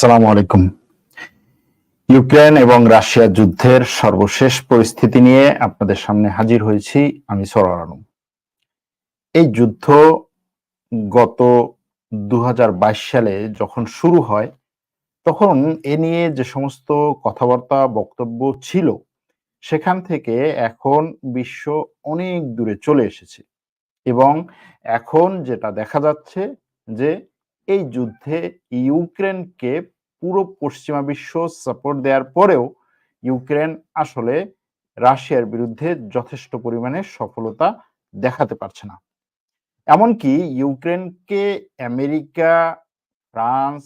সালাম আলাইকুম। ইউক্রেন এবং রাশিয়া যুদ্ধের সর্বশেষ পরিস্থিতি নিয়ে আপনাদের সামনে হাজির হয়েছি আমি সরার আলম। এই যুদ্ধ গত দু হাজার বাইশ সালে যখন শুরু হয়, তখন এ নিয়ে যে সমস্ত কথাবার্তা, বক্তব্য ছিল, সেখান থেকে এখন বিশ্ব অনেক দূরে চলে এসেছে এবং এখন যেটা দেখা যাচ্ছে যে এই যুদ্ধে ইউক্রেনকে পুরো পশ্চিমা বিশ্ব সাপোর্ট দেওয়ার পরেও ইউক্রেন আসলে রাশিয়ার বিরুদ্ধে যথেষ্ট পরিমাণে সফলতা দেখাতে পারছে না। এমনকি ইউক্রেনকে আমেরিকা, ফ্রান্স,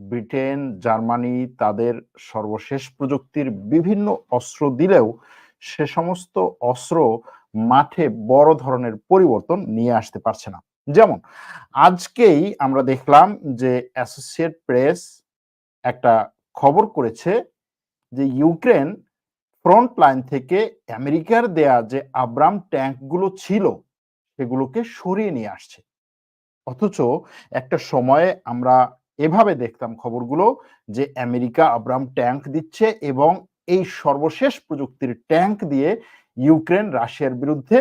ব্রিটেন, জার্মানি তাদের সর্বশেষ প্রযুক্তির বিভিন্ন অস্ত্র দিলেও সে সমস্ত অস্ত্র মাঠে বড় ধরনের পরিবর্তন নিয়ে আসতে পারছে না। যেমন, আজকেই আমরা দেখলাম যে অ্যাসোসিয়েট প্রেস একটা খবর করেছে যে ইউক্রেন ফ্রন্ট লাইন থেকে আমেরিকার দেয়া যে আব্রাম ট্যাঙ্কগুলো ছিল, সেগুলোকে সরিয়ে নিয়ে আসছে। অথচ একটা সময়ে আমরা এভাবে দেখতাম খবরগুলো যে আমেরিকা আব্রাম ট্যাঙ্ক দিচ্ছে এবং এই সর্বশেষ প্রযুক্তির ট্যাঙ্ক দিয়ে ইউক্রেন রাশিয়ার বিরুদ্ধে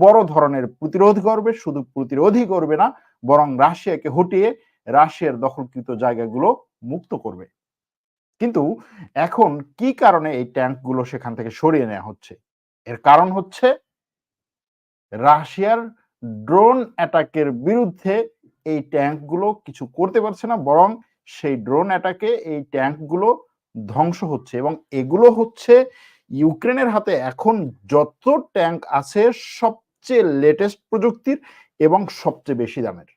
বড় ধরনের প্রতিরোধ করবে, শুধু প্রতিরোধই করবে না, বরং রাশিয়াকে হটিয়ে রাশিয়ার দখলকৃত জায়গাগুলো মুক্ত করবে। কিন্তু এখন কি কারণে এই ট্যাঙ্কগুলো সেখান থেকে সরিয়ে নেওয়া হচ্ছে? এর কারণ হচ্ছে রাশিয়ার ড্রোন অ্যাটাকের বিরুদ্ধে এই ট্যাঙ্কগুলো কিছু করতে পারছে না, বরং সেই ড্রোন অ্যাটাকে এই ট্যাঙ্কগুলো ধ্বংস হচ্ছে এবং এগুলো হচ্ছে ইউক্রেনের হাতে এখন যত ট্যাঙ্ক আছে সবচেয়ে লেটেস্ট প্রযুক্তির এবং সবচেয়ে বেশি দামের।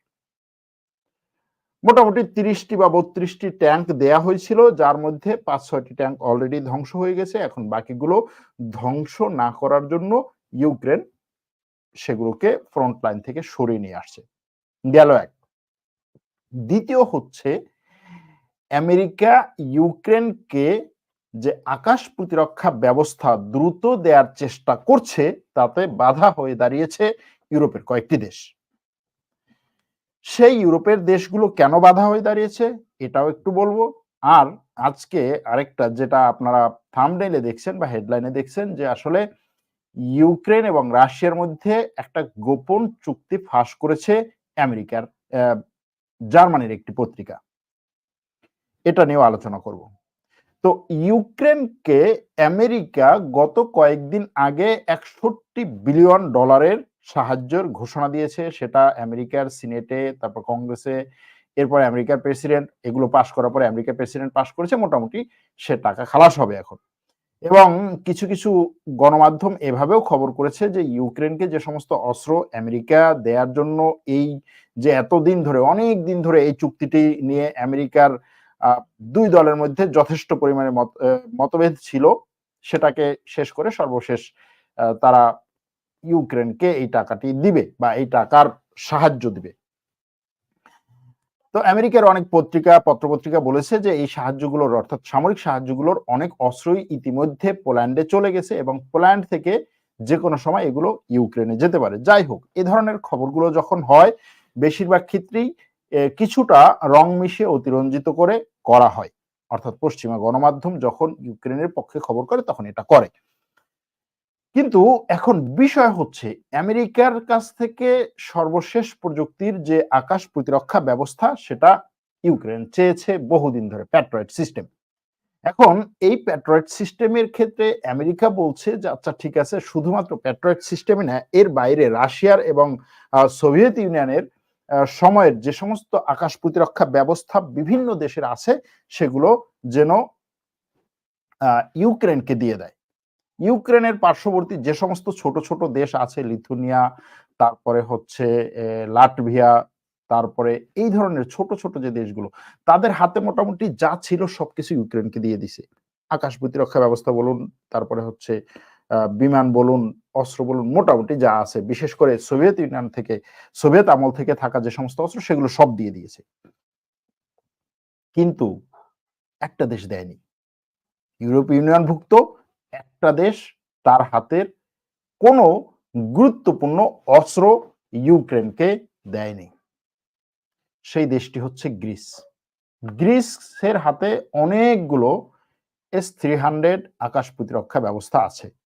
মোটামুটি তিরিশটি বা বত্রিশটি ট্যাঙ্ক দেয়া হয়েছিল, যার মধ্যে পাঁচ ছয়টি ট্যাঙ্ক অলরেডি ধ্বংস হয়ে গেছে। এখন বাকিগুলো ধ্বংস না করার জন্য ইউক্রেন সেগুলোকে ফ্রন্ট লাইন থেকে সরিয়ে নিয়ে আসছে। গেল এক। দ্বিতীয় হচ্ছে, আমেরিকা ইউক্রেনকে যে আকাশ প্রতিরক্ষা ব্যবস্থা দ্রুত দেওয়ার চেষ্টা করছে, তাতে বাধা হয়ে দাঁড়িয়েছে ইউরোপের কয়েকটি দেশ। সেই ইউরোপের দেশগুলো কেন বাধা হয়ে দাঁড়িয়েছে, এটাও একটু বলব। আর আজকে আরেকটা যেটা আপনারা থামডেলে দেখছেন বা হেডলাইনে দেখছেন যে আসলে ইউক্রেন এবং রাশিয়ার মধ্যে একটা গোপন চুক্তি ফাঁস করেছে আমেরিকার জার্মানির একটি পত্রিকা। এটা নিয়েও আলোচনা করব। তো ইউক্রেনকে আমেরিকা গত কয়েকদিন আগে একষট্টি বিলিয়ন ডলারের সাহায্যের ঘোষণা দিয়েছে। সেটা আমেরিকার সিনেটে, তারপর কংগ্রেসে, এরপর আমেরিকার প্রেসিডেন্ট, এগুলো পাশ করার পরে আমেরিকার প্রেসিডেন্ট পাশ করেছে। মোটামুটি সে টাকা খালাস হবে এখন। এবং কিছু কিছু গণমাধ্যম এভাবেও খবর করেছে যে ইউক্রেনকে যে সমস্ত অস্ত্র আমেরিকা দেওয়ার জন্য এই যে এতদিন ধরে, অনেক দিন ধরে এই চুক্তিটি নিয়ে আমেরিকার দুই দলের মধ্যে যথেষ্ট পরিমাণে মতভেদ ছিল। সেটাকে শেষ করে সর্বশেষ তারা ইউক্রেনকে এই টাকাটি দিবে বা এই টাকার সাহায্য দিবে। তো আমেরিকার অনেক পত্রিকা, পত্রপত্রিকা বলেছে যে এই সাহায্যগুলোর অর্থাৎ সামরিক সাহায্যগুলোর অনেক অস্ত্রই ইতিমধ্যে পোল্যান্ডে চলে গেছে এবং পোল্যান্ড থেকে যে কোনো সময় এগুলো ইউক্রেনে যেতে পারে। যাই হোক, এ ধরনের খবরগুলো যখন হয়, বেশিরভাগ ক্ষেত্রেই কিছুটা রং মিশিয়ে অতিরঞ্জিত করে করা হয়। অর্থাৎ পশ্চিমা গণমাধ্যম যখন ইউক্রেনের পক্ষে খবর করে, তখন এটা করে। কিন্তু এখন বিষয় হচ্ছে, আমেরিকার কাছ থেকে সর্বশেষ প্রযুক্তির যে আকাশ প্রতিরক্ষা ব্যবস্থা, সেটা ইউক্রেন চেয়েছে বহুদিন ধরে, প্যাট্রয়েড সিস্টেম। এখন এই প্যাট্রয়েড সিস্টেমের ক্ষেত্রে আমেরিকা বলছে যে আচ্ছা ঠিক আছে, শুধুমাত্র প্যাট্রয়েড সিস্টেমে না, এর বাইরে রাশিয়ার এবং সোভিয়েত ইউনিয়নের সময়ের যে সমস্ত আকাশ প্রতিরক্ষা ব্যবস্থা বিভিন্ন দেশের আছে, সেগুলো যেন ইউক্রেনকে দিয়ে দেয়। ইউক্রেনের পার্শ্ববর্তী যে সমস্ত ছোট ছোট দেশ আছে, লিথুনিয়া, তারপরে হচ্ছে লাটভিয়া, তারপরে এই ধরনের ছোট ছোট যে দেশগুলো, তাদের হাতে মোটামুটি যা ছিল সবকিছু ইউক্রেনকে দিয়ে দিছে। আকাশ প্রতিরক্ষা ব্যবস্থা বলুন, তারপরে হচ্ছে বিমান বলুন, অস্ত্র বলুন, মোটামুটি যা আছে, বিশেষ করে সোভিয়েত ইউনিয়ন থেকে, সোভিয়েত আমল থেকে থাকা যে সমস্ত অস্ত্র, সেগুলো সব দিয়ে দিয়েছে। কিন্তু একটা দেশ দেয়নি। ইউরোপ ইউনিয়নভুক্ত একটা দেশ, তার হাতের কোনো গুরুত্বপূর্ণ অস্ত্র ইউক্রেনকে দেয়নি। সেই দেশটি হচ্ছে গ্রিস। গ্রিসের হাতে অনেকগুলো এস থ্রি হান্ড্রেড আকাশ প্রতিরক্ষা ব্যবস্থা আছে।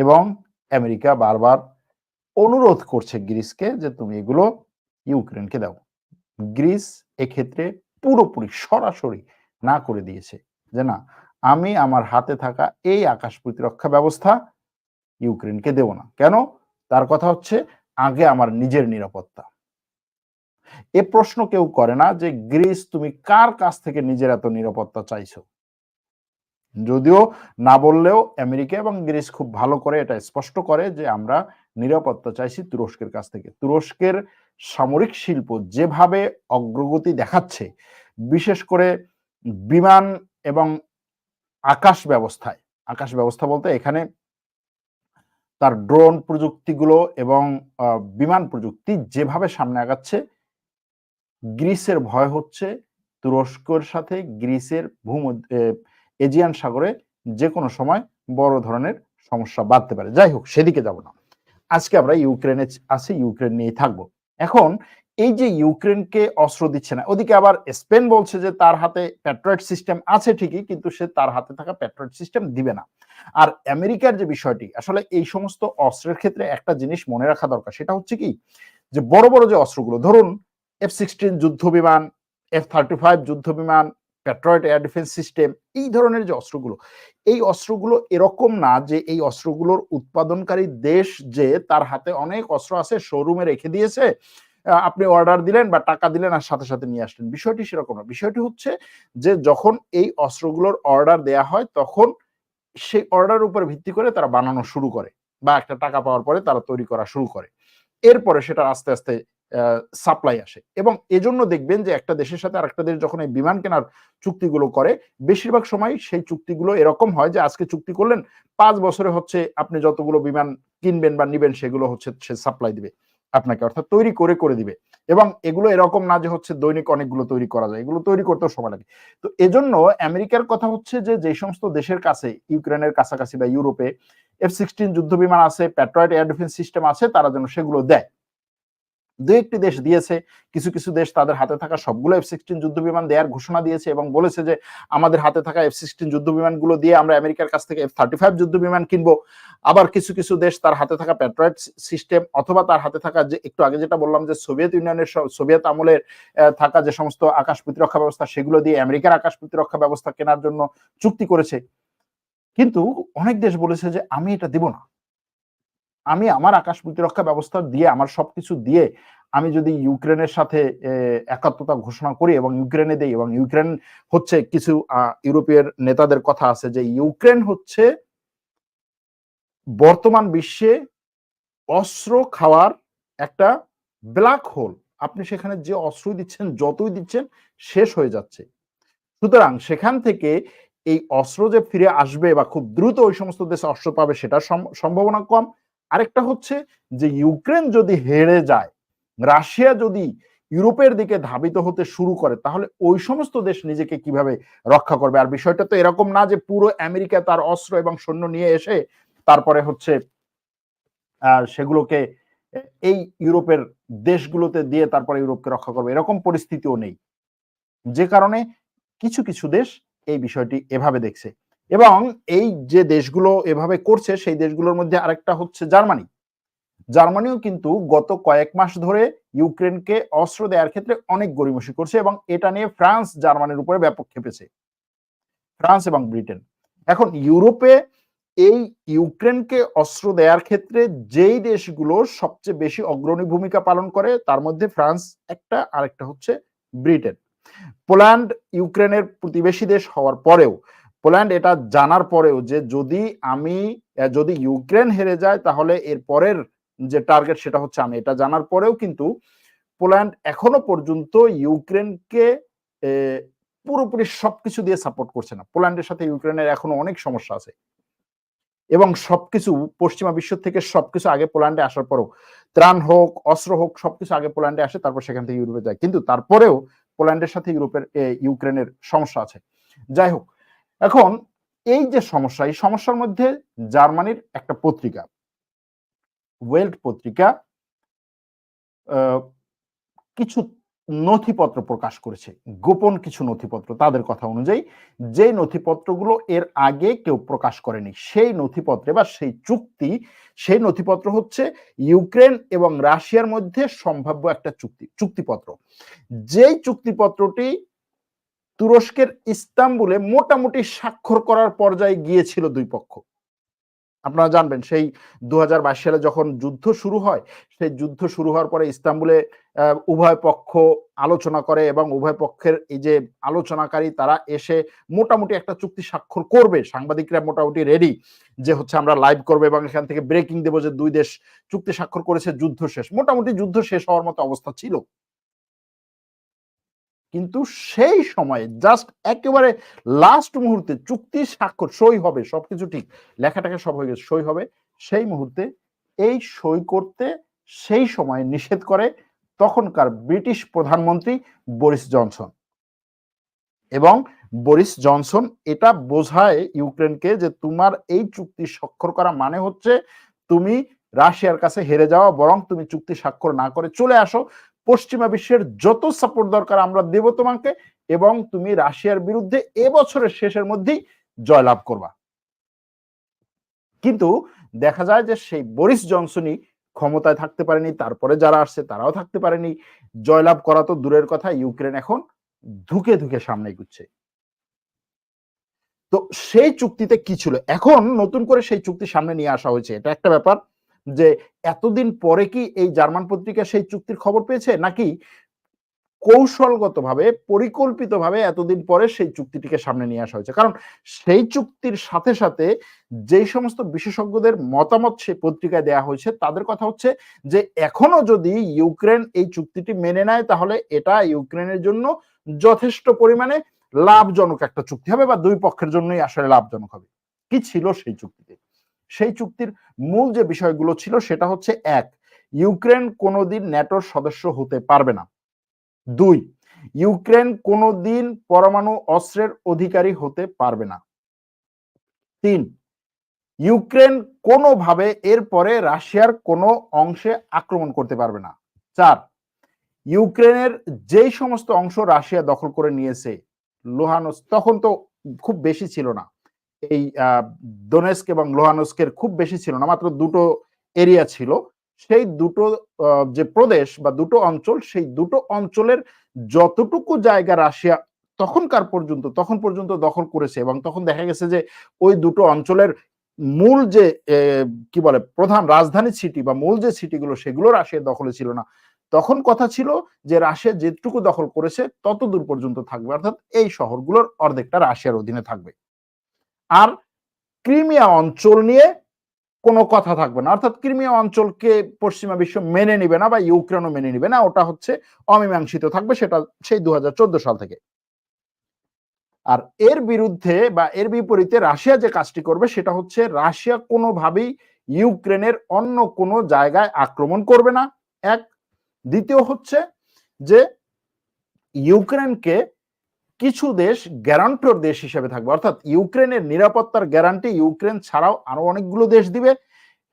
এবং আমেরিকা বারবার অনুরোধ করছে গ্রিসকে যে তুমি এগুলো ইউক্রেনকে দাও। গ্রিস এক্ষেত্রে পুরোপুরি সরাসরি না করে দিয়েছে যে না, আমি আমার হাতে থাকা এই আকাশ প্রতিরক্ষা ব্যবস্থা ইউক্রেনকে দেব না। কেন? তার কথা হচ্ছে আগে আমার নিজের নিরাপত্তা। এ প্রশ্ন কেউ করে না যে গ্রিস তুমি কার কাছ থেকে নিজের এত নিরাপত্তা চাইছো? যদিও না বললেও আমেরিকা এবং গ্রিস খুব ভালো করে এটা স্পষ্ট করে যে আমরা নিরাপত্তা চাইছি তুরস্কের কাছ থেকে। তুরস্কের সামরিক শিল্প যেভাবে অগ্রগতি দেখাচ্ছে, বিশেষ করে বিমান এবং আকাশ ব্যবস্থায়, আকাশ ব্যবস্থা বলতে এখানে তার ড্রোন প্রযুক্তিগুলো এবং বিমান প্রযুক্তি যেভাবে সামনে আগাচ্ছে, গ্রিসের ভয় হচ্ছে, তুরস্কর সাথে গ্রিসের ভূমধ্য এজিয়ান সাগরে যে কোনো সময় বড় ধরনের সমস্যা বাড়তে পারে। যাই হোক, সেদিকে যাব না। আজকে আমরা ইউক্রেনে আছি, ইউক্রেন নিয়ে থাকব। এখন এই যে ইউক্রেনকে অস্ত্র দিচ্ছে না, ওদিকে আবার স্পেন বলছে যে তার হাতে প্যাট্রয়েড সিস্টেম আছে ঠিকই, কিন্তু সে তার হাতে থাকা প্যাট্রয়েড সিস্টেম দিবে না। আর আমেরিকার যে বিষয়টি, আসলে এই সমস্ত অস্ত্রের ক্ষেত্রে একটা জিনিস মনে রাখা দরকার, সেটা হচ্ছে কি? যে বড় বড় যে অস্ত্রগুলো, ধরুন এফ সিক্সটিন যুদ্ধ বিমান এফ থার্টি ফাইভ যুদ্ধ বিমান প্যাট্রয়েড এয়ার ডিফেন্স সিস্টেম এই ধরনের যে অস্ত্রগুলো, এই অস্ত্রগুলো এরকম না যে এই অস্ত্রগুলোর উৎপাদনকারী দেশ যে তার হাতে অনেক অস্ত্র আছে শোরুমে রেখে দিয়েছে আপনি অর্ডার দিলেন বা টাকা দিলেন আর সাথে সাথে নিয়ে আসলেন। বিষয়টি সেরকম না। বিষয়টি হচ্ছে যে যখন এই অস্ত্রগুলোর অর্ডার দেয়া হয়, তখন সেই অর্ডার উপর ভিত্তি করে তারা বানানো শুরু করে বা একটা টাকা পাওয়ার পরে তারা তৈরি করা শুরু করে। এরপরে সেটা আস্তে আস্তে সাপ্লাই আসে। এবং এজন্য দেখবেন যে একটা দেশের সাথে আরেকটা দেশ যখন এই বিমান কেনার চুক্তিগুলো করে, বেশিরভাগ সময় সেই চুক্তিগুলো এরকম হয় যে আজকে চুক্তি করলেন, পাঁচ বছরে হচ্ছে আপনি যতগুলো বিমান কিনবেন বা নিবেন সেগুলো হচ্ছে সে সাপ্লাই দিবে আপনাকে, অর্থাৎ তৈরি করে করে দিবে। এবং এগুলো এরকম না যে হচ্ছে দৈনিক অনেকগুলো তৈরি করা যায়, এগুলো তৈরি করতেও সময় লাগে। তো এজন্য আমেরিকার কথা হচ্ছে যে যে সমস্ত দেশের কাছে, ইউক্রেনের কাছাকাছি বা ইউরোপে এফ সিক্সটিন যুদ্ধ বিমান আছে প্যাট্রয়েড এয়ার ডিফেন্স সিস্টেম আছে, তারা যেন সেগুলো দেয়। দু একটি দেশ দিয়েছে, কিছু কিছু দেশ তাদের হাতে থাকা সবগুলো এফ সিক্সটিন যুদ্ধ বিমান দেওয়ার ঘোষণা দিয়েছে এবং বলেছে যে আমাদের হাতে থাকা এফ সিক্সটিন যুদ্ধ বিমানগুলো দিয়ে আমরা আমেরিকার কাছ থেকে এফ থার্টি ফাইভ যুদ্ধ বিমান কিনবো। আবার কিছু কিছু দেশ তার হাতে থাকা প্যাট্রয়েড সিস্টেম অথবা তার হাতে থাকা যে, একটু আগে যেটা বললাম যে সোভিয়েত ইউনিয়নের সোভিয়েত আমলের থাকা যে সমস্ত আকাশ প্রতিরক্ষা ব্যবস্থা সেগুলো দিয়ে আমেরিকার আকাশ প্রতিরক্ষা ব্যবস্থা কেনার জন্য চুক্তি করেছে। কিন্তু অনেক দেশ বলেছে যে আমি এটা দিব না। আমি আমার আকাশ প্রতিরক্ষা ব্যবস্থা দিয়ে, আমার সবকিছু দিয়ে আমি যদি ইউক্রেনের সাথে একাত্মতা ঘোষণা করি এবং ইউক্রেনে দেই এবং ইউক্রেন হচ্ছে কিছু ইউরোপীয় নেতাদের কথা আছে যে ইউক্রেন হচ্ছে বর্তমান বিশ্বে অস্ত্র খাওয়ার একটা ব্ল্যাক হোল আপনি সেখানে যে অস্ত্র দিচ্ছেন, যতই দিচ্ছেন, শেষ হয়ে যাচ্ছে। সুতরাং সেখান থেকে এই অস্ত্র যে ফিরে আসবে বা খুব দ্রুত ওই সমস্ত দেশে অস্ত্র পাবে সেটা সম্ভাবনা কম। আরেকটা হচ্ছে যে ইউক্রেন যদি হেরে যায়, রাশিয়া যদি ইউরোপের দিকে ধাবিত হতে শুরু করে, তাহলে ওই সমস্ত দেশ নিজেকে কীভাবে রক্ষা করবে? আর বিষয়টা তো এরকম না যে পুরো আমেরিকা তার অস্ত্র এবং সৈন্য নিয়ে এসে তারপরে হচ্ছে সেগুলোকে এই ইউরোপের দেশগুলোতে দিয়ে তারপরে ইউরোপকে রক্ষা করবে। এরকম পরিস্থিতিও নেই। যে কারণে কিছু কিছু দেশ এই বিষয়টি এভাবে দেখছে। এবং এই যে দেশগুলো এভাবে করছে, সেই দেশগুলোর মধ্যে আরেকটা হচ্ছে জার্মানি। জার্মানিও কিন্তু গত কয়েক মাস ধরে ইউক্রেনকে অস্ত্র দেওয়ার ক্ষেত্রে অনেক গরিমসি করছে এবং এটা নিয়ে ফ্রান্স জার্মানির উপরে ব্যাপক খেপেছে। ফ্রান্স এবং ব্রিটেন। এখন ইউরোপে এই ইউক্রেনকে অস্ত্র দেওয়ার ক্ষেত্রে যেই দেশগুলো সবচেয়ে বেশি অগ্রণী ভূমিকা পালন করে, তার মধ্যে ফ্রান্স একটা, আরেকটা হচ্ছে ব্রিটেন। পোল্যান্ড ইউক্রেনের প্রতিবেশী দেশ হওয়ার পরেও পোল্যান্ড, এটা জানার পরেও যে যদি আমি যদি ইউক্রেন হেরে যায়, তাহলে এর পরের যে টার্গেট সেটা হচ্ছে আমি। এটা জানার পরেও কিন্তু পোল্যান্ড এখনও পর্যন্ত ইউক্রেনকে পুরোপুরি সবকিছু দিয়ে সাপোর্ট করছে না। পোল্যান্ডের সাথে ইউক্রেনের এখনও অনেক সমস্যা আছে। এবং সবকিছু পশ্চিমা বিশ্ব থেকে সবকিছু আগে পোল্যান্ডে আসার পরেও ত্রাণ হোক, অস্ত্র হোক, সবকিছু আগে পোল্যান্ডে আসে, তারপর সেখান থেকে ইউরোপে যায়। কিন্তু তারপরেও পোল্যান্ডের সাথে ইউরোপের ইউক্রেনের সমস্যা আছে। যাই হোক এখন এই যে সমস্যা, এই সমস্যার মধ্যে জার্মানির একটা পত্রিকা, ওয়েল্ড পত্রিকা কিছু নথিপত্র প্রকাশ করেছে, গোপন কিছু নথিপত্র তাদের কথা অনুযায়ী। যে নথিপত্রগুলো এর আগে কেউ প্রকাশ করেনি, সেই নথিপত্রে বা সেই চুক্তি, সেই নথিপত্র হচ্ছে ইউক্রেন এবং রাশিয়ার মধ্যে সম্ভাব্য একটা চুক্তি, চুক্তিপত্র। যেই চুক্তিপত্রটি তুরস্কের ইস্তাম্বুলে মোটামুটি স্বাক্ষর করার পর্যায়ে গিয়েছিল দুই পক্ষ। আপনারা জানবেন, সেই দু হাজার বাইশ সালে যখন যুদ্ধ শুরু হয়, সেই যুদ্ধ শুরু হওয়ার পরে ইস্তাম্বুলে উভয় পক্ষ আলোচনা করে এবং উভয় পক্ষের এই যে আলোচনাকারী তারা এসে মোটামুটি একটা চুক্তি স্বাক্ষর করবে। সাংবাদিকরা মোটামুটি রেডি যে হচ্ছে আমরা লাইভ করব এবং এখান থেকে ব্রেকিং দেবো যে দুই দেশ চুক্তি স্বাক্ষর করেছে, যুদ্ধ শেষ। মোটামুটি যুদ্ধ শেষ হওয়ার মতো অবস্থা ছিল। কিন্তু সেই সময়ে জাস্ট একেবারে লাস্ট মুহূর্তে চুক্তি স্বাক্ষর, সই হবে, সবকিছু ঠিক, লেখাটাকে সব হয়ে গেছে, সই হবে, সেই মুহূর্তে এই সই করতে সেই সময় নিষেধ করে তখনকার ব্রিটিশ প্রধানমন্ত্রী বরিস জনসন। এবং বরিস জনসন এটা বোঝায় ইউক্রেনকে যে তোমার এই চুক্তি স্বাক্ষর করা মানে হচ্ছে তুমি রাশিয়ার কাছে হেরে যাওয়া, বরং তুমি চুক্তি স্বাক্ষর না করে চলে আসো পশ্চিমা বিশ্বের যত সাপোর্ট দরকার আমরা দেব তোমাকে এবং তুমি রাশিয়ার বিরুদ্ধে এবছরের শেষের মধ্যেই জয়লাভ করবা। কিন্তু দেখা যায় যে সেই বরিস জনসনই ক্ষমতায় থাকতে পারেনি, তারপরে যারা আসছে তারাও থাকতে পারেনি। জয়লাভ করা তো দূরের কথা, ইউক্রেন এখন ধুকে ধুকে সামনে এগুচ্ছে। তো সেই চুক্তিতে কি ছিল? এখন নতুন করে সেই চুক্তি সামনে নিয়ে আসা হয়েছে। এটা একটা ব্যাপার। যে এতদিন পরে কি এই জার্মান পত্রিকা সেই চুক্তির খবর পেয়েছে? নাকি কৌশলগতভাবে, পরিকল্পিতভাবে এতদিন পরে সেই চুক্তিটিকে সামনে নিয়ে আসা হয়েছে? কারণ সেই চুক্তির সাথে সাথে যেই সমস্ত বিশেষজ্ঞদের মতামত সেই পত্রিকায় দেয়া হয়েছে, তাদের কথা হচ্ছে যে এখনও যদি ইউক্রেন এই চুক্তিটি মেনে নেয়, তাহলে এটা ইউক্রেনের জন্য যথেষ্ট পরিমাণে লাভজনক একটা চুক্তি হবে বা দুই পক্ষের জন্যই আসলে লাভজনক হবে। কি ছিল সেই চুক্তিতে? সেই চুক্তির মূল যে বিষয়গুলো ছিল সেটা হচ্ছে এক, ইউক্রেন কোনোদিন ন্যাটোর সদস্য হতে পারবে না। দুই, ইউক্রেন কোনোদিন পরমাণু অস্ত্রের অধিকারী হতে পারবে না। তিন, ইউক্রেন কোনোভাবে এরপরে রাশিয়ার কোনো অংশে আক্রমণ করতে পারবে না। চার, ইউক্রেনের যেই সমস্ত অংশ রাশিয়া দখল করে নিয়েছে লোহানস তখন তো খুব বেশি ছিল না। এই ডোনেস্ক এবং লোহানস্কের খুব বেশি ছিল না, মাত্র দুটো এরিয়া ছিল। সেই দুটো যে প্রদেশ বা দুটো অঞ্চল, সেই দুটো অঞ্চলের যতটুকু জায়গা রাশিয়া তখনকার পর্যন্ত, তখন পর্যন্ত দখল করেছে এবং তখন দেখা গেছে যে ওই দুটো অঞ্চলের মূল যে কি বলে, প্রধান রাজধানী সিটি বা মূল যে সিটিগুলো সেগুলো রাশিয়ার দখলে ছিল না। তখন কথা ছিল যে রাশিয়া যেটুকু দখল করেছে তত দূর পর্যন্ত থাকবে। অর্থাৎ এই শহরগুলোর অর্ধেকটা রাশিয়ার অধীনে থাকবে। আর ক্রিমিয়া অঞ্চল নিয়ে কোনো কথা থাকবে না। অর্থাৎ ক্রিমিয়া অঞ্চলকে পশ্চিমা বিশ্ব মেনে নিবে না বা ইউক্রেনও মেনে নিবে না, ওটা হচ্ছে অমীমাংসিত থাকবে সেটা সেই দুহাজার চোদ্দ সাল থেকে। আর এর বিরুদ্ধে বা এর বিপরীতে রাশিয়া যে কাজটি করবে সেটা হচ্ছে রাশিয়া কোনোভাবেই ইউক্রেনের অন্য কোনো জায়গায় আক্রমণ করবে না। এক, দ্বিতীয় হচ্ছে যে ইউক্রেনকে কিছু দেশ গ্যারান্টর দেশ হিসেবে থাকবে। অর্থাৎ ইউক্রেনের নিরাপত্তার গ্যারান্টি ইউক্রেন ছাড়াও আরও অনেকগুলো দেশ দিবে।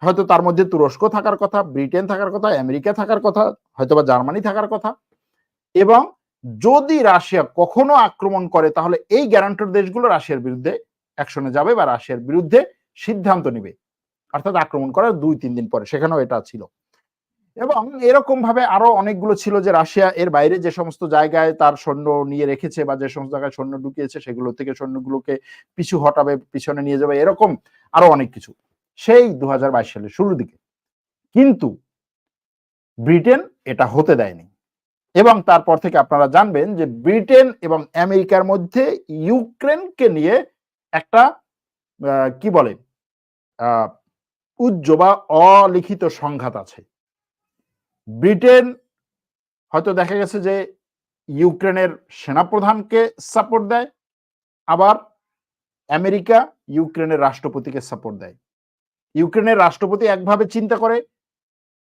হয়তো তার মধ্যে তুরস্ক থাকার কথা, ব্রিটেন থাকার কথা, আমেরিকা থাকার কথা হয়তো বা জার্মানি থাকার কথা। এবং যদি রাশিয়া কখনো আক্রমণ করে, তাহলে এই গ্যারান্টর দেশগুলো রাশিয়ার বিরুদ্ধে অ্যাকশনে যাবে বা রাশিয়ার বিরুদ্ধে সিদ্ধান্ত নিবে। অর্থাৎ আক্রমণ করার দুই তিন দিন পরে, সেখানেও এটা ছিল। এবং এরকম ভাবে আরও অনেকগুলো ছিল যে রাশিয়া এর বাইরে যে সমস্ত জায়গায় তার সৈন্য নিয়ে রেখেছে বা যে সমস্ত জায়গায় সৈন্য ঢুকিয়েছে, সেগুলো থেকে সৈন্যগুলোকে পিছু হটাবে, পিছনে নিয়ে যাবে, এরকম আরও অনেক কিছু। সেই দু হাজার বাইশ সালের শুরুর দিকে। কিন্তু ব্রিটেন এটা হতে দেয়নি। এবং তারপর থেকে আপনারা জানবেন যে ব্রিটেন এবং আমেরিকার মধ্যে ইউক্রেনকে নিয়ে একটা কি বলে উজ্জ্ব বা অলিখিত সংঘাত আছে। ব্রিটেন, হয়তো দেখা গেছে যে ইউক্রেনের সেনাপ্রধানকে সাপোর্ট দেয়, আবার আমেরিকা ইউক্রেনের রাষ্ট্রপতিকে সাপোর্ট দেয়। ইউক্রেনের রাষ্ট্রপতি একভাবে চিন্তা করে,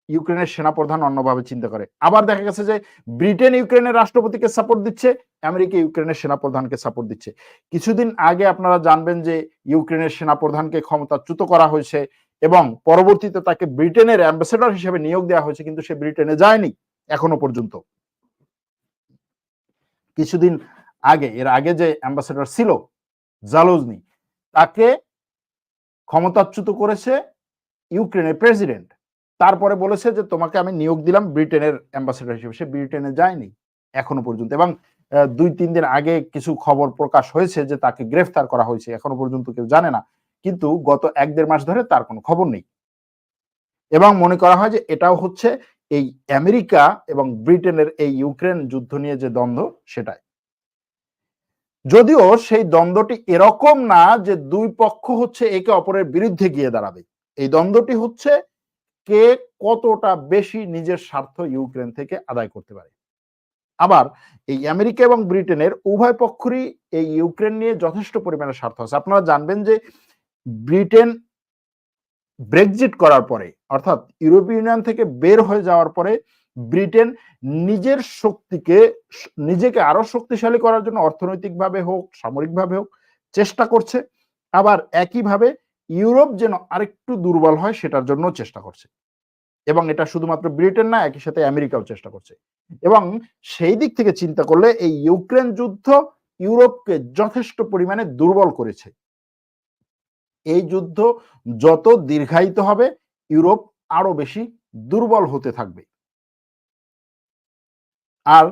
ইউক্রেনের সেনাপ্রধান অন্যভাবে চিন্তা করে। আবার দেখা গেছে যে ব্রিটেন ইউক্রেনের রাষ্ট্রপতিকে সাপোর্ট দিচ্ছে, আমেরিকা ইউক্রেনের সেনাপ্রধানকে সাপোর্ট দিচ্ছে। কিছুদিন আগে আপনারা জানবেন যে ইউক্রেনের সেনাপ্রধানকে ক্ষমতাচ্যুত করা হয়েছে এবং পরবর্তীতে তাকে ব্রিটেনের অ্যাম্বাসেডর হিসেবে নিয়োগ দেওয়া হয়েছে, কিন্তু সে ব্রিটেনে যায়নি এখনও পর্যন্ত। কিছুদিন আগে, এর আগে যে অ্যাম্বাসেডর ছিল, জালোজনি, তাকে ক্ষমতাচ্যুত করেছে ইউক্রেনের প্রেসিডেন্ট। তারপরে বলেছে যে, তোমাকে আমি নিয়োগ দিলাম ব্রিটেনের অ্যাম্বাসেডর হিসেবে। সে ব্রিটেনে যায়নি এখনও পর্যন্ত এবং দুই তিন দিন আগে কিছু খবর প্রকাশ হয়েছে যে, তাকে গ্রেফতার করা হয়েছে। এখনও পর্যন্ত কেউ জানে না কিন্তু গত এক দেড় মাস ধরে তার কোনো খবর নেই। এবং মনে করা হয় যে এটাও হচ্ছে এই আমেরিকা এবং ব্রিটেনের এই ইউক্রেন যুদ্ধ নিয়ে যে দ্বন্দ্ব, সেটাই। যদিও সেই দ্বন্দ্বটি এরকম না যে দুই পক্ষ হচ্ছে একে অপরের বিরুদ্ধে গিয়ে দাঁড়াবে। এই দ্বন্দ্বটি হচ্ছে কে কতটা বেশি নিজের স্বার্থ ইউক্রেন থেকে আদায় করতে পারে। আবার এই আমেরিকা এবং ব্রিটেনের উভয় পক্ষরই এই ইউক্রেন নিয়ে যথেষ্ট পরিমাণে স্বার্থ আছে। আপনারা জানবেন যে ব্রিটেন ব্রেকজিট করার পরে, অর্থাৎ ইউরোপীয় ইউনিয়ন থেকে বের হয়ে যাওয়ার পরে ব্রিটেন নিজের শক্তিকে, নিজেকে আরও শক্তিশালী করার জন্য অর্থনৈতিকভাবে হোক, সামরিকভাবে হোক, চেষ্টা করছে। আবার একইভাবে ইউরোপ যেন আরেকটু দুর্বল হয় সেটার জন্য চেষ্টা করছে। এবং এটা শুধুমাত্র ব্রিটেন না, একই সাথে আমেরিকাও চেষ্টা করছে। এবং সেই দিক থেকে চিন্তা করলে এই ইউক্রেন যুদ্ধ ইউরোপকে যথেষ্ট পরিমাণে দুর্বল করেছে। এই যুদ্ধ যত দীর্ঘায়িত হবে, ইউরোপ আরও বেশি দুর্বল হতে থাকবে। আর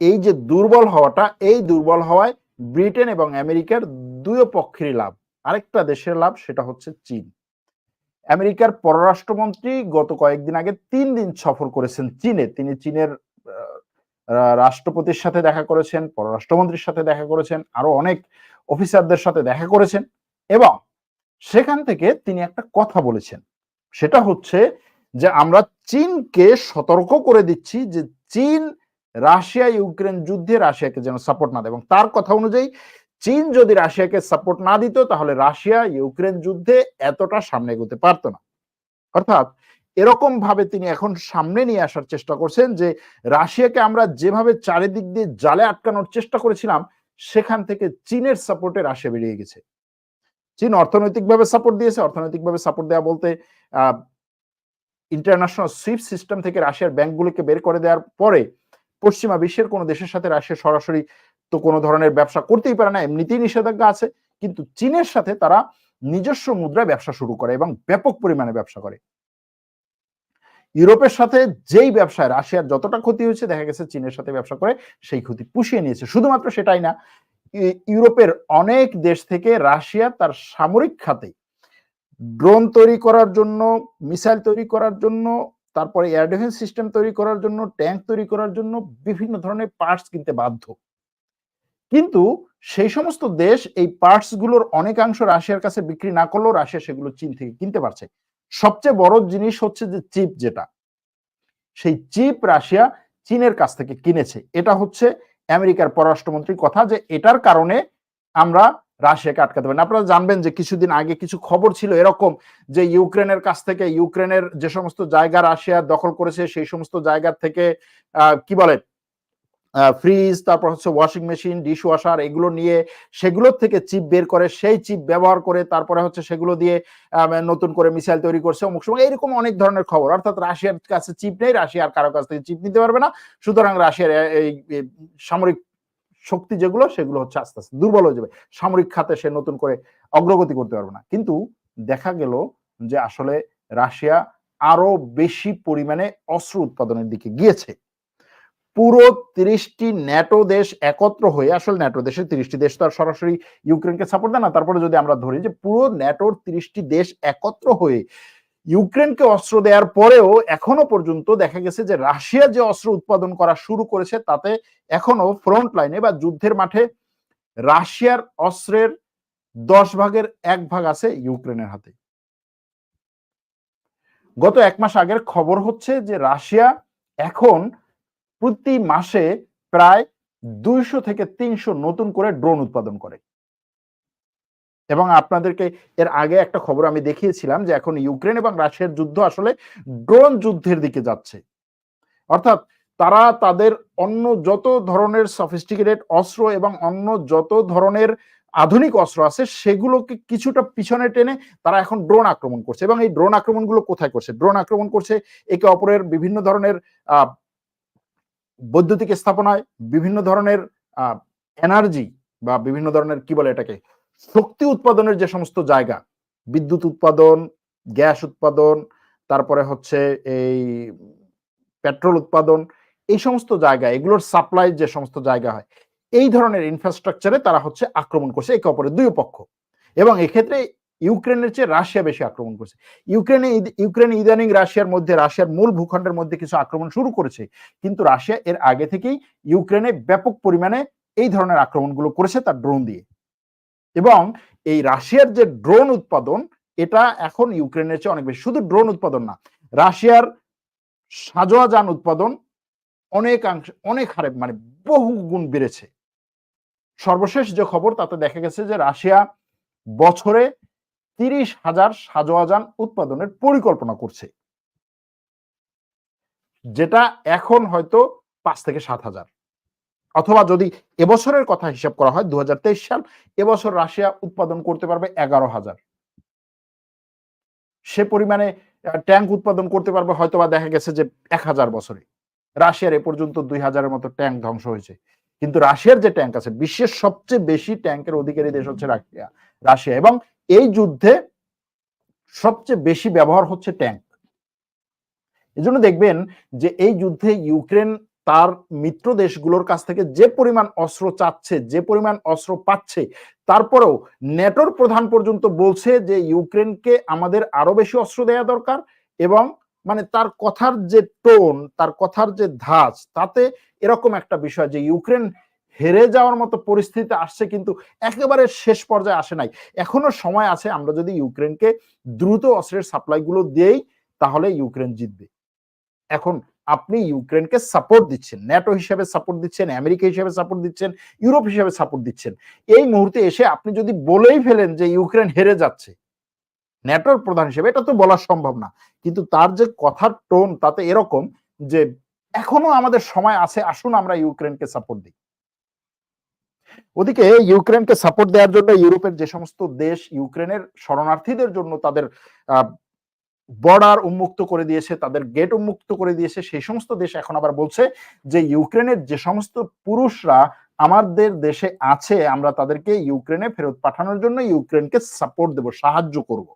এই যে দুর্বল হওয়াটা, এই দুর্বল হওয়ায় ব্রিটেন এবং আমেরিকার দুই পক্ষেরই লাভ, আরেকটা দেশের লাভ সেটা হচ্ছে চীন। আমেরিকার পররাষ্ট্রমন্ত্রী গত কয়েকদিন আগে তিন দিন সফর করেছেন চীনে। তিনি চীনের রাষ্ট্রপতির সাথে দেখা করেছেন, পররাষ্ট্রমন্ত্রীর সাথে দেখা করেছেন আরও অনেক অফিসারদের সাথে দেখা করেছেন এবং সেখান থেকে তিনি একটা কথা বলেছেন। সেটা হচ্ছে যে আমরা চীনকে সতর্ক করে দিচ্ছি যে চীন রাশিয়া, ইউক্রেন যুদ্ধে রাশিয়াকে যেন সাপোর্ট না দেয় এবং তার কথা অনুযায়ী চীন যদি রাশিয়াকে সাপোর্ট না দিত, তাহলে রাশিয়া, ইউক্রেন যুদ্ধে এতটা সামনে এগোতে পারতো না। অর্থাৎ এরকম ভাবে তিনি এখন সামনে নিয়ে আসার চেষ্টা করছেন যে রাশিয়াকে আমরা যেভাবে চারিদিক দিয়ে জালে আটকানোর চেষ্টা করেছিলাম, সেখান থেকে চীনের সাপোর্টে রাশিয়া বেরিয়ে গেছে। চীন অর্থনৈতিকভাবে সাপোর্ট দিয়েছে। অর্থনৈতিকভাবে সাপোর্ট দেওয়া বলতে ইন্টারন্যাশনাল সুইফট সিস্টেম থেকে রাশিয়ার ব্যাংকগুলোকে বের করে দেওয়ার পরে পশ্চিমা বিশ্বের কোনো দেশের সাথে রাশিয়া সরাসরি তো কোনো ধরনের ব্যবসা করতেই পারে না, এমনিতেই নিষেধাজ্ঞা আছে। কিন্তু চীনের সাথে তারা নিজস্ব মুদ্রায় ব্যবসা শুরু করে এবং ব্যাপক পরিমাণে ব্যবসা করে। ইউরোপের সাথে যেই ব্যবসায় রাশিয়ার যতটা ক্ষতি হয়েছে, দেখা গেছে চীনের সাথে ব্যবসা করে, সেই ক্ষতি পুষিয়ে নিয়েছে। শুধুমাত্র সেটাই না ইউরোপের অনেক দেশ থেকে রাশিয়া তার সামরিক খাতে ড্রোন তৈরি করার জন্য, মিসাইল তৈরি করার জন্য, তারপরে এয়ার ডিফেন্স সিস্টেম তৈরি করার জন্য, ট্যাঙ্ক তৈরি করার জন্য বিভিন্ন ধরনের পার্টস কিনতে বাধ্য। কিন্তু সেই সমস্ত দেশ এই পার্টসগুলোর অনেকাংশ রাশিয়ার কাছে বিক্রি না করলেও রাশিয়া সেগুলো চীন থেকে কিনতে পারছে। সবচেয়ে বড় জিনিস হচ্ছে যে চিপ যেটা, সেই চিপ রাশিয়া চীনের কাছ থেকে কিনেছে। এটা হচ্ছে আমেরিকার পররাষ্ট্রমন্ত্রীর কথা যে এটার কারণে আমরা রাশিয়াকে আটকাতে পারি আপনারা জানবেন যে কিছুদিন আগে কিছু খবর ছিল এরকম যে ইউক্রেনের কাছ থেকে, ইউক্রেনের যে সমস্ত জায়গা রাশিয়া দখল করেছে, সেই সমস্ত জায়গা থেকে কি বলে ফ্রিজ তারপর হচ্ছে ওয়াশিং মেশিন ডিশ ওয়াশার এগুলো নিয়ে সেগুলোর থেকে চিপ বের করে, সেই চিপ ব্যবহার করে তারপরে হচ্ছে সেগুলো দিয়ে নতুন করে মিসাইল তৈরি করছে অমুক সময়। এরকম অনেক ধরনের খবর। অর্থাৎ রাশিয়ার কাছে চিপ নেই রাশিয়ার কারও কাছ থেকে চিপ নিতে পারবে না। সুতরাং রাশিয়ার এই সামরিক শক্তি যেগুলো, সেগুলো হচ্ছে আস্তে আস্তে দুর্বল হয়ে যাবে। সামরিক খাতে সে নতুন করে অগ্রগতি করতে পারবে না। কিন্তু দেখা গেল যে আসলে রাশিয়া আরও বেশি পরিমাণে অস্ত্র উৎপাদনের দিকে গিয়েছে। পুরো তিরিশটি ন্যাটো দেশ একত্র হয়ে, আসলে ন্যাটো দেশের তিরিশটি দেশ তো আর সরাসরি ইউক্রেনকে সাপোর্ট দেয় না। তারপরে যদি আমরা ধরি যে পুরো ন্যাটোর তিরিশটি দেশ একত্র হয়ে ইউক্রেনকে অস্ত্র দেওয়ার পরেও এখনও পর্যন্ত দেখা গেছে যে রাশিয়া যে অস্ত্র উৎপাদন করা শুরু করেছে, তাতে এখনও ফ্রন্ট লাইনে বা যুদ্ধের মাঠে রাশিয়ার অস্ত্রের দশ ভাগের এক ভাগ আছে ইউক্রেনের হাতে। গত এক মাস আগের খবর হচ্ছে যে রাশিয়া এখন প্রতি মাসে প্রায় দুইশো থেকে তিনশো নতুন করে ড্রোন উৎপাদন করে। এবং আপনাদেরকে এর আগে একটা খবর আমি দেখিয়েছিলাম যে এখন ইউক্রেন এবং রাশিয়ার যুদ্ধ আসলে ড্রোন যুদ্ধের দিকে যাচ্ছে। অর্থাৎ তারা তাদের অন্য যত ধরনের সফিস্টিকেটেড অস্ত্র এবং অন্য যত ধরনের আধুনিক অস্ত্র আছে সেগুলোকে কিছুটা পিছনে টেনে তারা এখন ড্রোন আক্রমণ করছে। এবং এই ড্রোন আক্রমণগুলো কোথায় করছে? ড্রোন আক্রমণ করছে একে অপরের বিভিন্ন ধরনের বৈদ্যুতিক স্থাপনায় বিভিন্ন ধরনের এনার্জি বা বিভিন্ন ধরনের কি বলে এটাকে, শক্তি উৎপাদনের যে সমস্ত জায়গা, বিদ্যুৎ উৎপাদন, গ্যাস উৎপাদন, তারপরে হচ্ছে এই পেট্রোল উৎপাদন, এই সমস্ত জায়গা, এগুলোর সাপ্লাই যে সমস্ত জায়গা হয়, এই ধরনের ইনফ্রাস্ট্রাকচারে তারা হচ্ছে আক্রমণ করছে একে অপরের দুই পক্ষ। এবং এক্ষেত্রে ইউক্রেনের চেয়ে রাশিয়া বেশি আক্রমণ করছে। ইউক্রেনে ইউক্রেন ইদানিং রাশিয়ার মধ্যে, রাশিয়ার মূল ভূখণ্ডের মধ্যে কিছু আক্রমণ শুরু করেছে। কিন্তু রাশিয়া এর আগে থেকেই ইউক্রেনে ব্যাপক পরিমাণে এই ধরনের আক্রমণগুলো করেছে তার ড্রোন দিয়ে। এবং এই রাশিয়ার যে ড্রোন উৎপাদন, এটা এখন ইউক্রেনের চেয়ে অনেক বেশি। শুধু ড্রোন উৎপাদন না, রাশিয়ার সাজোয়া যান উৎপাদন অনেকাংশ অনেক হারে মানে বহু গুণ বেড়েছে। সর্বশেষ যে খবর, তাতে দেখা গেছে যে রাশিয়া বছরে তিরিশ হাজার সাজোয়া উৎপাদনের পরিকল্পনা করছে। যেটা এখন হয়তো পাঁচ থেকে সাত হাজার। অথবা যদি এবছরের কথা হিসাব করা হয় দু সাল, এবছর রাশিয়া উৎপাদন করতে পারবে এগারো হাজার। সে পরিমাণে ট্যাঙ্ক উৎপাদন করতে পারবে হয়তো বা দেখা গেছে যে এক হাজার বছরে। রাশিয়ার এ পর্যন্ত দুই হাজারের মতো ট্যাঙ্ক ধ্বংস হয়েছে। কিন্তু রাশিয়ার যে ট্যাঙ্ক আছে, বিশ্বের সবচেয়ে বেশি ট্যাঙ্কের অধিকারী দেশ হচ্ছে রাশিয়া। রাশিয়া এবং এই যুদ্ধে সবচেয়ে বেশি ব্যবহার হচ্ছে ট্যাঙ্ক। এজন্য দেখবেন যে এই যুদ্ধে ইউক্রেন তার মিত্র দেশগুলোর কাছ থেকে যে পরিমাণ অস্ত্র চাচ্ছে, যে পরিমাণ অস্ত্র পাচ্ছে, তারপরেও নেটোর প্রধান পর্যন্ত বলছে যে ইউক্রেনকে আমাদের আরও বেশি অস্ত্র দেওয়া দরকার এবং মানে তার কথার যে টোন, তার কথার যে ধাঁচ, তাতে এরকম একটা বিষয় যে ইউক্রেন হেরে যাওয়ার মতো পরিস্থিতি আসছে কিন্তু একেবারে শেষ পর্যায়ে আসে নাই। এখনও সময় আছে আমরা যদি ইউক্রেনকে দ্রুত অস্ত্রের সাপ্লাই গুলো দিয়েই তাহলে ইউক্রেন জিতবে। এখন আপনি ইউক্রেনকে সাপোর্ট দিচ্ছেন ন্যাটো হিসেবে সাপোর্ট দিচ্ছেন, আমেরিকা হিসেবে সাপোর্ট দিচ্ছেন, ইউরোপ হিসেবে সাপোর্ট দিচ্ছেন। এই মুহূর্তে এসে আপনি যদি বলেই ফেলেন যে ইউক্রেন হেরে যাচ্ছে ন্যাটোর প্রধান হিসেবে এটা তো বলা সম্ভব না, কিন্তু তার যে কথার টোন তাতে এরকম যে এখনও আমাদের সময় আছে, আসুন আমরা ইউক্রেনকে সাপোর্ট দিই। ওদিকে ইউক্রেনকে সাপোর্ট দেওয়ার জন্য ইউরোপের যে সমস্ত দেশ ইউক্রেনের শরণার্থীদের জন্য তাদের বর্ডার উন্মুক্ত করে দিয়েছে, তাদের গেট উন্মুক্ত করে দিয়েছে, সেই সমস্ত দেশ এখন আবার বলছে যে ইউক্রেনের যে সমস্ত পুরুষরা আমাদের দেশে আছে, আমরা তাদেরকে ইউক্রেনে ফেরত পাঠানোর জন্য ইউক্রেনকে সাপোর্ট দেব, সাহায্য করব।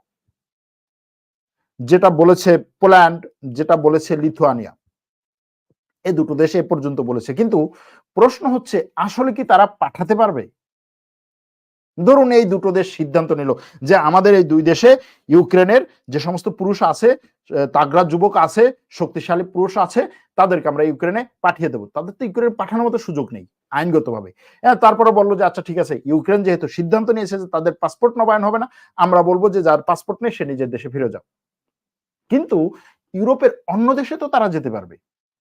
যেটা বলেছে পোল্যান্ড, যেটা বলেছে লিথুয়ানিয়া। এই দুটো দেশ এ পর্যন্ত বলেছে। কিন্তু প্রশ্ন হচ্ছে, আসলে কি তারা পাঠাতে পারবে? ধরুন এই দুটো দেশ সিদ্ধান্ত নিল যে আমাদের এই দুই দেশে ইউক্রেনের যে সমস্ত পুরুষ আছে তাগড়া যুবক আছে, শক্তিশালী পুরুষ আছে, তাদেরকে আমরা ইউক্রেনে পাঠিয়ে দেবো। তাদের তো ইউক্রেনে পাঠানোর মতো সুযোগ নেই, আইনগতভাবে। হ্যাঁ তারপরে বলল যে আচ্ছা ঠিক আছে, ইউক্রেন যেহেতু সিদ্ধান্ত নিয়েছে যে তাদের পাসপোর্ট নবায়ন হবে না, আমরা বলব যে যার পাসপোর্ট নেই, সে নিজের দেশে ফিরে যাও। কিন্তু ইউরোপের অন্য দেশে তো তারা যেতে পারবে।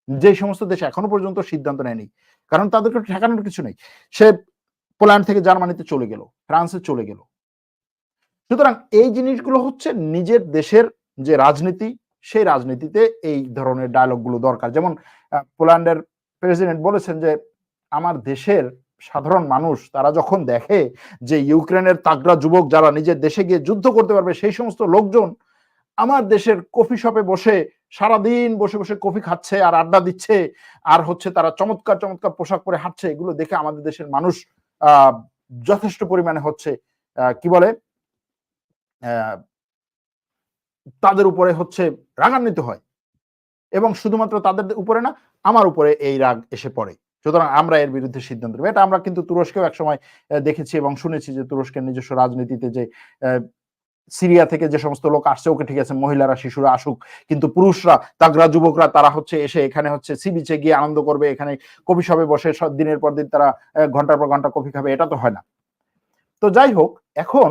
যে সমস্ত দেশ এখনও পর্যন্ত সিদ্ধান্ত নেয়নি। কারণ তাদেরকে ঠেকানোর কিছু নেই। সে পোল্যান্ড থেকে জার্মানিতে চলে গেল, ফ্রান্সে চলে গেল। সুতরাং এই জিনিসগুলো হচ্ছে নিজের দেশের যে রাজনীতি, সেই রাজনীতিতে এই ধরনের ডায়লগগুলো দরকার। যেমন পোল্যান্ডের প্রেসিডেন্ট বলেছেন যে, আমার দেশের সাধারণ মানুষ, তারা যখন দেখে যে ইউক্রেনের তাগড়া যুবক যারা নিজের দেশে গিয়ে যুদ্ধ করতে পারবে, সেই সমস্ত লোকজন আমার দেশের কফি শপে বসে সারাদিন বসে বসে কফি খাচ্ছে আর আড্ডা দিচ্ছে আর হচ্ছে তারা চমৎকার চমৎকার পোশাক পরে হাঁটছে, এগুলো দেখে আমাদের দেশের মানুষ যথেষ্ট পরিমাণে হচ্ছে কি বলে তাদের উপরে হচ্ছে রাগান্বিত হয়। এবং শুধুমাত্র তাদের উপরে না, আমার উপরে এই রাগ এসে পড়ে। সুতরাং আমরা এর বিরুদ্ধে সিদ্ধান্ত নেব। এটা আমরা কিন্তু তুরস্কেও একসময় দেখেছি এবং শুনেছি যে তুরস্কের নিজস্ব রাজনীতিতে যে সিরিয়া থেকে যে সমস্ত লোক আসছে, ওকে ঠিক আছে, মহিলারা, শিশুরা আসুক। কিন্তু পুরুষরা, তাগরা, যুবকরা, তারা হচ্ছে এসে এখানে হচ্ছে সি বিচে গিয়ে আনন্দ করবে, এখানে কফি শপে বসে সব দিনের পর দিন তারা ঘণ্টার পর ঘণ্টা কফি খাবে, এটা তো হয় না। তো যাই হোক, এখন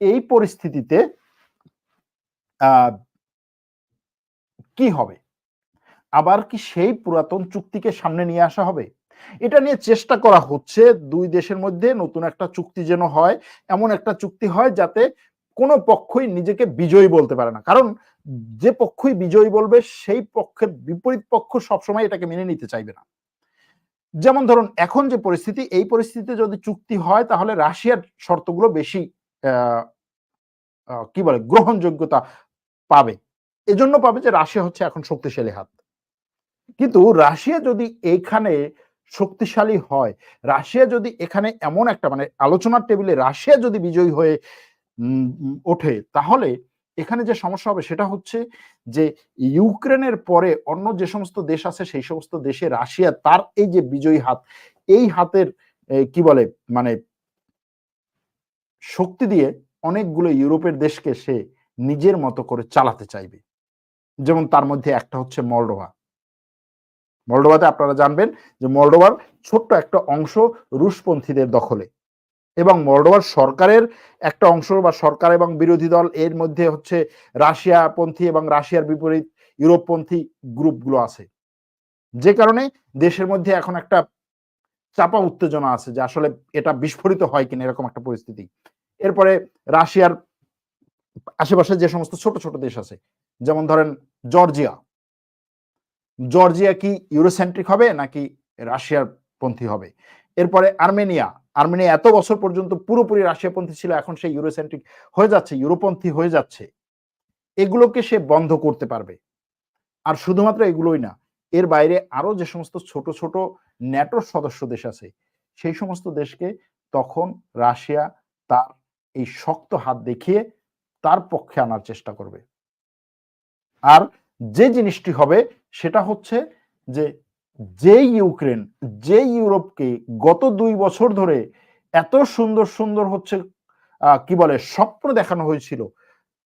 এই পরিস্থিতিতে কি হবে? আবার কি সেই পুরাতন চুক্তিকে সামনে নিয়ে আসা হবে? এটা নিয়ে চেষ্টা করা হচ্ছে দুই দেশের মধ্যে নতুন একটা চুক্তি যেন হয়, এমন একটা চুক্তি হয় যাতে কোনো পক্ষই নিজেকে বিজয়ী বলতে পারে না। কারণ যে পক্ষই বিজয়ী বলবে, সেই পক্ষের বিপরীত পক্ষ সবসময় এটাকে মেনে নিতে চাইবে না। যেমন ধরুন, এখন যে পরিস্থিতি, এই পরিস্থিতিতে যদি চুক্তি হয়, তাহলে রাশিয়ার শর্তগুলো বেশি কি বলে, গ্রহণযোগ্যতা পাবে। এজন্য পাবে যে রাশিয়া হচ্ছে এখন শক্তিশালী হাত। কিন্তু রাশিয়া যদি এইখানে শক্তিশালী হয়, রাশিয়া যদি এখানে এমন একটা মানে আলোচনার টেবিলে রাশিয়া যদি বিজয়ী হয়ে ওঠে। তাহলে এখানে যে সমস্যা হবে সেটা হচ্ছে যে ইউক্রেনের পরে অন্য যে সমস্ত দেশ আছে, সেই সমস্ত দেশে রাশিয়া তার এই যে বিজয়ী হাত, এই হাতের কি বলে মানে শক্তি দিয়ে অনেকগুলো ইউরোপের দেশকে সে নিজের মতো করে চালাতে চাইবে। যেমন তার মধ্যে একটা হচ্ছে মলডোভা। মলডোভাতে আপনারা জানবেন যে মলডোভার ছোট্ট একটা অংশ রুশপন্থীদের দখলে। এবং মলডোভার সরকারের একটা অংশ বা সরকার এবং বিরোধী দল এর মধ্যে হচ্ছে রাশিয়া পন্থী এবং রাশিয়ার বিপরীত ইউরোপপন্থী গ্রুপগুলো আছে। যে কারণে দেশের মধ্যে এখন একটা চাপা উত্তেজনা আছে যে আসলে এটা বিস্ফোরিত হয় কিনা এরকম একটা পরিস্থিতি। এরপরে রাশিয়ার আশেপাশে যে সমস্ত ছোট ছোট দেশ আছে, যেমন ধরেন জর্জিয়া। জর্জিয়া কি ইউরোসেন্ট্রিক হবে নাকি রাশিয়ার পন্থী হবে? এরপরে আর্মেনিয়া। আর্মেনিয়া এত বছর পর্যন্ত পুরোপুরি রাশিয়াপন্থী ছিল, এখন সে ইউরোসেন্ট্রিক হয়ে যাচ্ছে ইউরোপন্থী হয়ে যাচ্ছে। এগুলোকে সে বন্ধ করতে পারবে। আর শুধুমাত্র এগুলোই না, এর বাইরে আরও যে সমস্ত ছোট ছোট ন্যাটোর সদস্য দেশ আছে, সেই সমস্ত দেশকে তখন রাশিয়া তার এই শক্ত হাত দেখিয়ে তার পক্ষে আনার চেষ্টা করবে। আর যে জিনিসটি হবে, সেটা হচ্ছে যে যে ইউক্রেন যে ইউরোপকে গত দুই বছর ধরে এত সুন্দর সুন্দর হচ্ছে কি বলে, স্বপ্ন দেখানো হয়েছিল,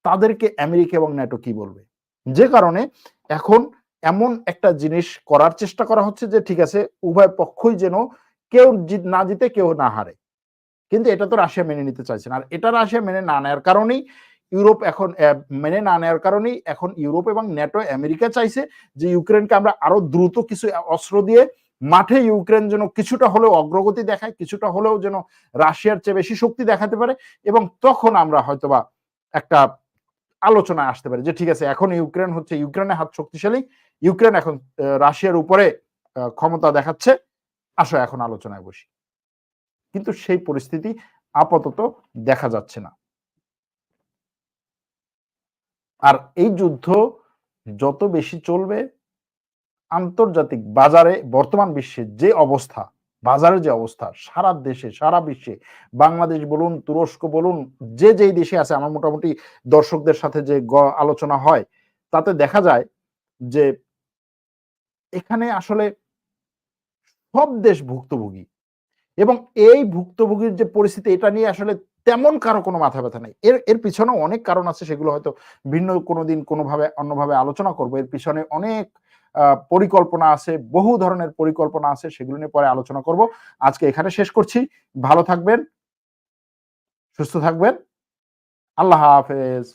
তাদেরকে আমেরিকা এবং ন্যাটো কি বলবে? যে কারণে এখন এমন একটা জিনিস করার চেষ্টা করা হচ্ছে যে, ঠিক আছে, উভয় পক্ষই যেন কেউ না জিতে কেউ না হারে। কিন্তু এটা তো রাশিয়া মেনে নিতে চাইছে না। আর এটা রাশিয়া মেনে না নেওয়ার কারণেই ইউরোপ এখন মেনে না নেওয়ার কারণেই এখন ইউরোপ এবং ন্যাটো আমেরিকা চাইছে যে ইউক্রেনকে আমরা আরও দ্রুত কিছু অস্ত্র দিয়ে মাঠে ইউক্রেন যেন কিছুটা হলেও অগ্রগতি দেখায়, কিছুটা হলেও যেন রাশিয়ার চেয়ে বেশি শক্তি দেখাতে পারে এবং তখন আমরা হয়তোবা একটা আলোচনায় আসতে পারি যে ঠিক আছে, এখন ইউক্রেন হচ্ছে, ইউক্রেনের হাত শক্তিশালী, ইউক্রেন এখন রাশিয়ার উপরে ক্ষমতা দেখাচ্ছে, আসো এখন আলোচনায় বসি। কিন্তু সেই পরিস্থিতি আপাতত দেখা যাচ্ছে না। আর এই যুদ্ধ যত বেশি চলবে, আন্তর্জাতিক বাজারে, বর্তমান বিশ্বে যে অবস্থা, বাজারের যে অবস্থা, সারা দেশে, সারা বিশ্বে, বাংলাদেশ বলুন, তুরস্ক বলুন, যে যেই দেশে আছে, আমার মোটামুটি দর্শকদের সাথে যে আলোচনা হয়, তাতে দেখা যায় যে এখানে আসলে সব দেশ ভুক্তভোগী এবং এই ভুক্তভোগীর যে পরিস্থিতি, এটা নিয়ে আসলে তেমন কারও কোনো মাথা ব্যথা নেই। এর এর পিছনে অনেক কারণ আছে, সেগুলো হয়তো ভিন্ন কোনো কোনোদিন কোনোভাবে, অন্যভাবে আলোচনা করব। এর পিছনে অনেক পরিকল্পনা আছে, বহু ধরনের পরিকল্পনা আছে, সেগুলো নিয়ে পরে আলোচনা করব। আজকে এখানে শেষ করছি। ভালো থাকবেন, সুস্থ থাকবেন। আল্লাহ হাফেজ।